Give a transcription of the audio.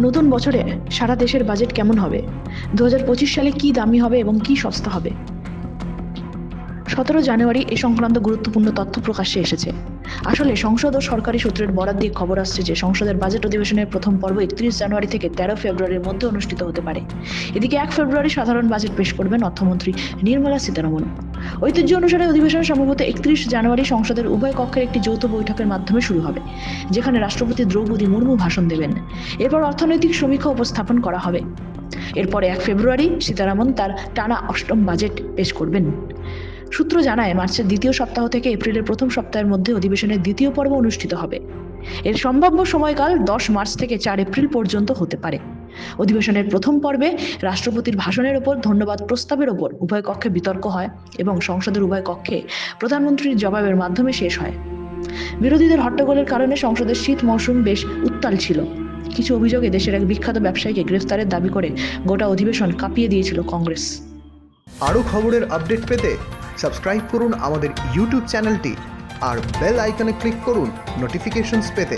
নতুন বছরে সারা দেশের বাজেট কেমন হবে? দু হাজার পঁচিশ সালে কি দামি হবে এবং কি সস্তা হবে? সতেরো জানুয়ারি এ সংক্রান্ত গুরুত্বপূর্ণ তথ্য প্রকাশ্যে এসেছে। আসলে সংসদ ও সরকারি সূত্রের বরাদ দিয়ে খবর আসছে যে সংসদের বাজেট অধিবেশনের প্রথম পর্ব একত্রিশ জানুয়ারি থেকে তেরো ফেব্রুয়ারির মধ্যে অনুষ্ঠিত হতে পারে। এদিকে এক ফেব্রুয়ারি সাধারণ বাজেট পেশ করবেন অর্থমন্ত্রী নির্মলা সীতারমন। ঐতিহ্য অনুসারে অধিবেশন সম্ভবত একত্রিশ জানুয়ারি সংসদের উভয় কক্ষের একটি যৌথ বৈঠকের মাধ্যমে শুরু হবে, যেখানে রাষ্ট্রপতি দ্রৌপদী মুর্মু ভাষণ দেবেন। এরপর অর্থনৈতিক সমীক্ষা উপস্থাপন করা হবে। এরপরে এক ফেব্রুয়ারি সীতারামন তার টানা অষ্টম বাজেট পেশ করবেন। সূত্র জানায়, মার্চের দ্বিতীয় সপ্তাহ থেকে এপ্রিলের প্রথম সপ্তাহের মধ্যে অধিবেশনের দ্বিতীয় পর্ব অনুষ্ঠিত হবে। এর সম্ভাব্য সময়কাল দশ মার্চ থেকে চার এপ্রিল পর্যন্ত হতে পারে। অধিবেশনের প্রথম পর্বে রাষ্ট্রপতির ভাষণের ওপর ধন্যবাদ প্রস্তাবের ওপর উভয় কক্ষে বিতর্ক হয় এবং সংসদের উভয় কক্ষে প্রধানমন্ত্রীর জবাবের মাধ্যমে শেষ হয়। বিরোধীদের হট্টগোলের কারণে সংসদের শীত মৌসুম বেশ উত্তাল ছিল। কিছু অভিযোগে দেশের এক বিখ্যাত ব্যবসায়ীকে গ্রেফতারের দাবি করে গোটা অধিবেশন কাঁপিয়ে দিয়েছিল কংগ্রেস। আরও খবরের আপডেট পেতে সাবস্ক্রাইব করুন আমাদের ইউটিউব চ্যানেলটি আর বেল আইকনে ক্লিক করুন নোটিফিকেশনস পেতে।